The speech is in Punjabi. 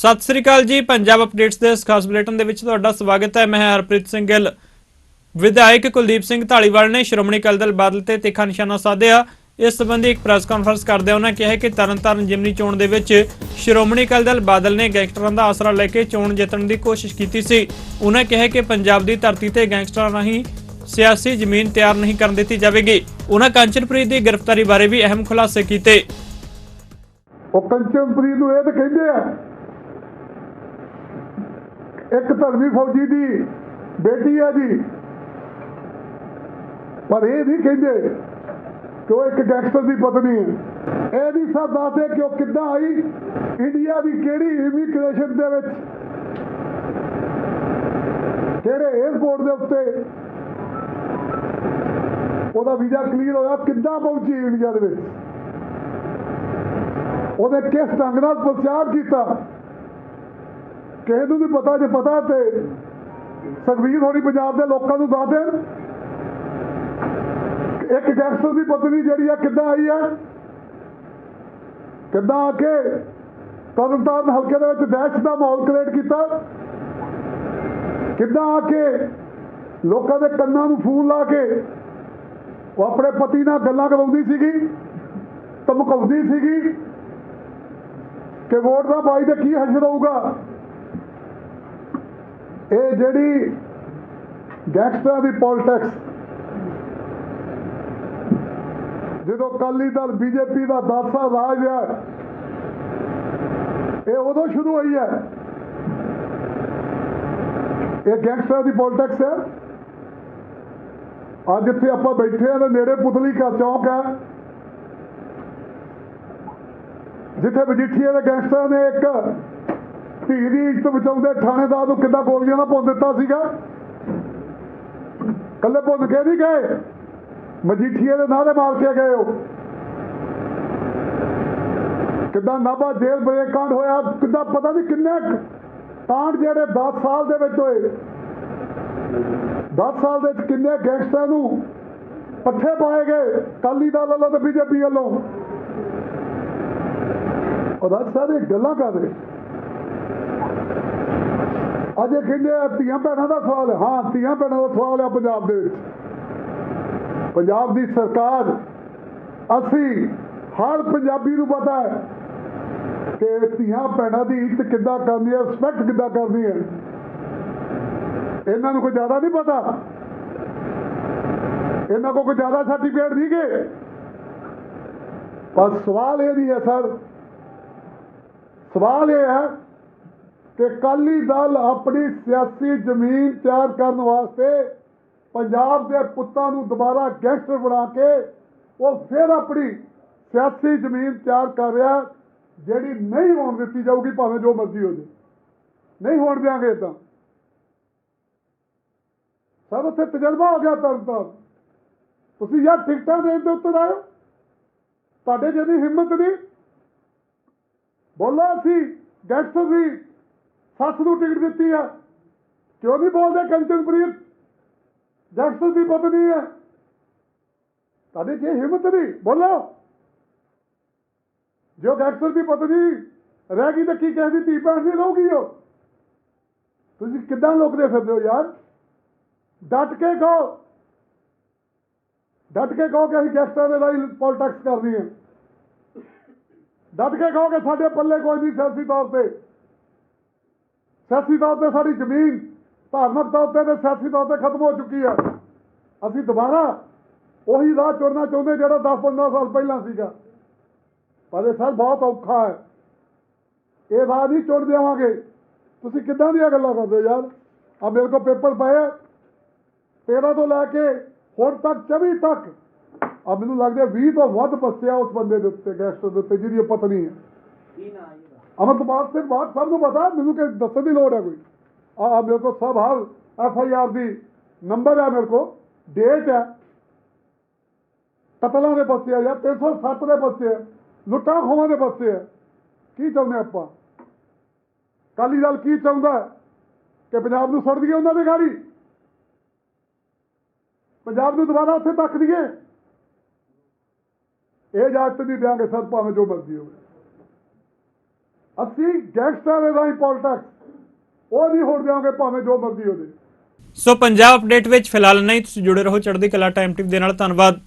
ਸਤਿ ਸ੍ਰੀ ਅਕਾਲ ਜੀ, ਪੰਜਾਬ ਅਪਡੇਟਸ ਦੇ ਇਸ ਖਾਸ ਬੁਲੇਟਿਨ ਦੇ ਵਿੱਚ ਤੁਹਾਡਾ ਸਵਾਗਤ ਹੈ। ਮੈਂ ਹਰਪ੍ਰੀਤ ਸਿੰਘ ਗਿੱਲ ਵਿਧਾਇਕ ਕੁਲਦੀਪ ਸਿੰਘ ਢਾਲੀਵਾਲ ਨੇ ਸ਼੍ਰੋਮਣੀ ਅਕਾਲੀ ਦਲ ਬਾਦਲ ਤੇ ਤਿੱਖਾ ਨਿਸ਼ਾਨਾ ਸਾਧਿਆ। ਇਸ ਸੰਬੰਧੀ ਇੱਕ ਪ੍ਰੈਸ ਕਾਨਫਰੰਸ ਕਰਦੇ ਉਹਨਾਂ ਕਿਹਾ ਕਿ ਤਰਨਤਾਰਨ ਜਿਮਨੀ ਚੋਣ ਦੇ ਵਿੱਚ ਸ਼੍ਰੋਮਣੀ ਅਕਾਲੀ ਦਲ ਬਾਦਲ ਨੇ ਗੈਂਗਸਟਰਾਂ ਦਾ ਆਸਰਾ ਲੈ ਕੇ ਚੋਣ ਜਿੱਤਣ ਦੀ ਕੋਸ਼ਿਸ਼ ਕੀਤੀ ਸੀ। ਉਹਨਾਂ ਕਿਹਾ ਕਿ ਪੰਜਾਬ ਦੀ ਧਰਤੀ ਤੇ ਗੈਂਗਸਟਰਾਂ ਰਾਹੀਂ ਸਿਆਸੀ ਜ਼ਮੀਨ ਤਿਆਰ ਨਹੀਂ ਕਰਨ ਦਿੱਤੀ ਜਾਵੇਗੀ। ਉਹਨਾਂ ਕੰਚਨਪ੍ਰੀਤ ਦੀ ਗ੍ਰਿਫਤਾਰੀ ਬਾਰੇ ਵੀ ਅਹਿਮ ਖੁਲਾਸੇ ਕੀਤੇ। ਉਹ ਕੰਚਨਪ੍ਰੀਤ ਨੂੰ ਇਹ ਤਾਂ ਕਹਿੰਦੇ ਆ ਇੱਕ ਧਰਮੀ ਫੌਜੀ ਦੀ ਬੇਟੀ ਆ ਜੀ। ਪਰ ਇਹ ਨਹੀਂ ਕਹਿੰਦੇ ਕਿ ਉਹ ਇੱਕ ਗੈਂਗਸਟਰ ਦੀ ਪਤਨੀ ਹੈ। ਇਹ ਨਹੀਂ ਸਭ ਦੱਸਦੇ ਕਿ ਉਹ ਕਿੱਦਾਂ ਆਈ ਇੰਡੀਆ ਦੀ ਕਿਹੜੀ ਇਮੀਗ੍ਰੇਸ਼ਨ ਦੇ ਵਿੱਚ, ਕਿਹੜੇ 에어ਪੋਰਟ ਦੇ ਉੱਤੇ ਉਹਦਾ ਵੀਜ਼ਾ ਕਲੀਅਰ ਹੋਇਆ, ਕਿੱਦਾਂ ਪਹੁੰਚੀ ਇੰਡੀਆ ਦੇ ਵਿੱਚ। ਉਹਦੇ ਕਿਸ ਢੰਗ ਨਾਲ ਪ੍ਰਚਾਰ ਕੀਤਾ? ਕਿਸੇ ਨੂੰ ਨਹੀਂ ਪਤਾ ਜੇ ਪਤਾ ਤੇ ਸੁਖਬੀਰ ਹੋਣੀ ਪੰਜਾਬ ਦੇ ਲੋਕਾਂ ਨੂੰ ਦੱਸ ਦੇਣ। ਇੱਕ ਗੈਂਗਸਟਰ ਦੀ ਪਤਨੀ ਜਿਹੜੀ ਆ, ਕਿੱਦਾਂ ਆਈ ਆ? ਕਿੱਦਾਂ ਆ ਕੇ ਤਰਨਤਾਰਨ ਹਲਕੇ ਦੇ ਵਿੱਚ ਦਹਿਸ਼ਤ ਦਾ ਮਾਹੌਲ ਕ੍ਰੀਏਟ ਕੀਤਾ? ਕਿੱਦਾਂ ਆ ਕੇ ਲੋਕਾਂ ਦੇ ਕੰਨਾਂ ਨੂੰ ਫੋਨ ਲਾ ਕੇ ਉਹ ਆਪਣੇ ਪਤੀ ਨਾਲ ਗੱਲਾਂ ਕਰਾਉਂਦੀ ਸੀਗੀ, ਧਮਕਾਉਂਦੀ ਸੀਗੀ ਕਿ ਵੋਟ ਦਾ ਬਾਈ ਤੇ ਕੀ ਹਸ਼ਰ ਹੋਊਗਾ ਇਹ ਜਿਹੜੀ ਗੈਂਗਸਟਰਾਂ ਦੀ ਪੋਲਿਟਿਕਸ ਜਦੋਂ ਅਕਾਲੀ ਦਲ ਬੀਜੇਪੀ ਦਾ 10 ਰਾਜ ਹੈ, ਇਹ ਉਦੋਂ ਸ਼ੁਰੂ ਹੋਈ ਹੈ। ਇਹ ਗੈਂਗਸਟਰਾਂ ਦੀ ਪੋਲਿਟਿਕਸ ਹੈ। ਅੱਜ ਇੱਥੇ ਆਪਾਂ ਬੈਠੇ ਆ ਤੇ ਨੇੜੇ ਪੁਤਲੀ ਕਾ ਚੌਕ ਹੈ। ਜਿੱਥੇ ਮਜੀਠੀਏ ਦੇ ਗੈਂਗਸਟਰਾਂ ਨੇ ਇੱਕ ਧੀ ਦੀ ਇੱਜ਼ਤ ਬਚਾਉਂਦੇ ਥਾਣੇਦਾਰ ਨੂੰ ਕਿੱਦਾਂ ਗੋਲੀਆਂ ਨਾਲ ਭੁੰਨ ਦਿੱਤਾ ਸੀਗਾ? ਕੱਲੇ ਭੁੰਨ ਕੇ ਨਹੀਂ ਗਏ? ਮਜੀਠੀਏ ਦੇ ਨਾਰੇ ਮਾਰ ਕੇ ਗਏ ਉਹ। ਕਿੱਦਾਂ ਨਾਭਾ ਜੇਲ੍ਹ ਬ੍ਰੇਕ ਕਾਂਡ ਹੋਇਆ, ਕਿੱਦਾਂ ਪਤਾ ਨਹੀਂ ਕਿੰਨੇ ਕਾਂਡ ਜਿਹੜੇ 10 ਸਾਲ ਦੇ ਵਿੱਚ ਹੋਏ। 10 ਸਾਲ ਦੇ ਵਿੱਚ ਕਿੰਨੇ ਗੈਂਗਸਟਰਾਂ ਨੂੰ ਪੱਠੇ ਪਾਏ ਗਏ ਕਾਲੀ ਦਲ ਵੱਲੋਂ ਤੇ ਬੀਜੇਪੀ ਵੱਲੋਂ। ਸਾਹਿਬ ਸਾਰੇ ਗੱਲਾਂ ਕਰ ਰਹੇ ਅਜੇ ਕਹਿੰਦੇ ਆ ਧੀਆਂ ਭੈਣਾਂ ਦਾ ਸਵਾਲ ਹਾਂ। ਧੀਆਂ ਭੈਣਾਂ ਦਾ ਸਵਾਲ ਹੈ ਪੰਜਾਬ ਦੇ ਵਿੱਚ। ਪੰਜਾਬ ਦੀ ਸਰਕਾਰ, ਅਸੀਂ ਹਰ ਪੰਜਾਬੀ ਨੂੰ ਪਤਾ ਹੈ ਕਿ ਧੀਆਂ ਭੈਣਾਂ ਦੀ ਇੱਜ਼ਤ ਕਿੱਦਾਂ ਕਰਨੀ ਹੈ ਰਿਸਪੈਕਟ ਕਿੱਦਾਂ ਕਰਨੀ ਹੈ। ਇਹਨਾਂ ਨੂੰ ਕੋਈ ਜ਼ਿਆਦਾ ਨਹੀਂ ਪਤਾ। ਇਹਨਾਂ ਕੋਲ ਕੋਈ ਜ਼ਿਆਦਾ ਸਰਟੀਫਿਕੇਟ ਨਹੀਂ ਗਏ ਪਰ ਸਵਾਲ ਇਹ ਨਹੀਂ ਹੈ, ਸਰ। ਸਵਾਲ ਇਹ ਹੈ ਕਿ ਕਾਲੀ ਦਲ ਆਪਣੀ ਸਿਆਸੀ ਜ਼ਮੀਨ ਤਿਆਰ ਕਰਨ ਵਾਸਤੇ ਪੰਜਾਬ ਦੇ ਪੁੱਤਾਂ ਨੂੰ ਦੁਬਾਰਾ ਗੈਂਗਸਟਰ ਬਣਾ ਕੇ ਉਹ ਫਿਰ ਆਪਣੀ ਸਿਆਸੀ ਜ਼ਮੀਨ ਤਿਆਰ ਕਰ ਰਿਹਾ, ਜਿਹੜੀ ਨਹੀਂ ਹੋਣ ਦਿੱਤੀ ਜਾਊਗੀ, ਭਾਵੇਂ ਜੋ ਮਰਜ਼ੀ ਹੋ ਜੇ ਨਹੀਂ ਹੋਣ ਦਿਆਂਗੇ ਇਦਾਂ ਸਰ, ਉੱਥੇ ਤਜਰਬਾ ਹੋ ਗਿਆ ਤਰਨਤਾਰਨ। ਤੁਸੀਂ ਯਾਰ ਟਿਕਟਾਂ ਦੇਣ ਦੇ ਉੱਤੇ ਆਇਓ। ਤੁਹਾਡੇ ਜਿਹਦੀ ਹਿੰਮਤ ਨਹੀਂ। ਬੋਲੋ ਅਸੀਂ ਗੈਂਗਸਟਰ ਦੀ ਸੱਸ ਨੂੰ ਟਿਕਟ ਦਿੱਤੀ ਹੈ ਕਿਉਂ ਨਹੀਂ ਬੋਲਦੇ ਕੰਚਨਪ੍ਰੀਤ? ਗੈਂਗਸਟਰ ਦੀ ਪਤਨੀ ਹੈ ਤੁਹਾਡੇ 'ਚ ਹਿੰਮਤ ਨਹੀਂ? ਬੋਲੋ। ਜੋ ਗੈਂਗਸਟਰ ਦੀ ਪਤਨੀ ਰਹਿ ਗਈ ਤਾਂ ਕੀ ਕਹਿੰਦੀ ਧੀ ਭੈਣ ਨਹੀਂ ਰਹੂਗੀ ਉਹ? ਤੁਸੀਂ ਕਿੱਦਾਂ ਲੋਕਦੇ ਫਿਰਦੇ ਹੋ ਯਾਰ? ਡਟ ਕੇ ਕਹੋ। ਡਟ ਕੇ ਕਹੋ ਕਿ ਅਸੀਂ ਗੈਂਗਸਟਰਾਂ ਦੇ ਲਈ ਪੋਲਿਟਿਕਸ ਕਰਨੀ ਹੈ। ਡਟ ਕੇ ਕਹੋ ਕਿ ਸਾਡੇ ਪੱਲੇ ਕੋਈ ਨਹੀਂ ਸਿਆਸੀ ਤੌਰ ਤੇ। ਸਿਆਸੀ ਤੌਰ ਤੇ ਸਾਡੀ ਜ਼ਮੀਨ ਧਾਰਮਿਕ ਤੌਰ ਤੇ ਤੇ ਸਿਆਸੀ ਤੌਰ ਤੇ ਖਤਮ ਹੋ ਚੁੱਕੀ ਹੈ ਅਸੀਂ ਦੁਬਾਰਾ ਉਹੀ ਰਾਹ ਚੁਣਨਾ ਚਾਹੁੰਦੇ ਜਿਹੜਾ 10-15 ਸਾਲ ਪਹਿਲਾਂ ਸੀਗਾ। ਪਰ ਇਹ ਸਰ ਬਹੁਤ ਔਖਾ ਹੈ। ਇਹ ਰਾਹ ਨਹੀਂ ਚੁਣ ਦੇਵਾਂਗੇ। ਤੁਸੀਂ ਕਿੱਦਾਂ ਦੀਆਂ ਗੱਲਾਂ ਕਰਦੇ ਹੋ ਯਾਰ? ਆ ਮੇਰੇ ਕੋਲ ਪੇਪਰ ਪਏ ਆ। 13 ਤੋਂ ਲੈ ਕੇ ਹੁਣ ਤੱਕ 24 ਤੱਕ। ਆ ਮੈਨੂੰ ਲੱਗਦਾ 20 ਤੋਂ ਵੱਧ ਬੱਸਿਆ ਉਸ ਬੰਦੇ ਦੇ ਉੱਤੇ ਗੈਸਟ ਦੇ ਉੱਤੇ, ਜਿਹਦੀ ਪਤਨੀ ਹੈ। ਕੀ ਨਾ ਅਮਰਪਾਲ ਸਿੰਘ ਬਾਟ ਸਭ ਨੂੰ ਪਤਾ, ਮੈਨੂੰ ਕਿ ਦੱਸਣ ਦੀ ਲੋੜ ਹੈ ਕੋਈ। ਆ ਮੇਰੇ ਕੋਲ ਸਭ ਹਾਲ ਐਫ ਆਈ ਆਰ ਦੀ ਨੰਬਰ ਹੈ ਮੇਰੇ ਕੋਲ ਡੇਟ ਹੈ। ਕਤਲਾਂ ਦੇ ਬੱਚੇ ਆ ਜਾਂ 307 ਦੇ ਬੱਚੇ ਆ, ਲੁੱਟਾਂ ਖੋਹਾਂ ਦੇ ਬੱਚੇ ਆ, ਕੀ ਚਾਹੁੰਦੇ ਆਪਾਂ? ਕਾਲੀ ਦਲ ਕੀ ਚਾਹੁੰਦਾ ਕਿ ਪੰਜਾਬ ਨੂੰ ਸੁੱਟ ਦਈਏ ਉਹਨਾਂ ਦੇ ਗਾੜੀ? ਪੰਜਾਬ ਨੂੰ ਦੁਬਾਰਾ ਉੱਥੇ ਤੱਕ ਦਈਏ? ਇਹ ਇਜਾਜ਼ਤ ਨਹੀਂ ਦਿਆਂਗੇ ਸਰ, ਭਾਵੇਂ ਜੋ ਮਰਜ਼ੀ ਹੋਵੇ। ਅਸੀਂ ਗੈਂਗਸਟਰਾਂ ਦੇ ਰਾਹੀਂ ਪੋਲਿਟਿਕਸ ਉਹ ਨਹੀਂ ਹੋਣ ਦਿਆਂਗੇ, ਭਾਵੇਂ ਜੋ ਮਰਜ਼ੀ ਹੋ ਜਾਏ ਸੋ ਪੰਜਾਬ ਅਪਡੇਟ ਵਿੱਚ ਫਿਲਹਾਲ ਨਹੀਂ ਤੁਸੀਂ ਜੁੜੇ ਰਹੋ ਚੜ੍ਹਦੀ ਕਲਾ ਟਾਈਮ ਟਿਪ ਦੇ ਨਾਲ। ਧੰਨਵਾਦ।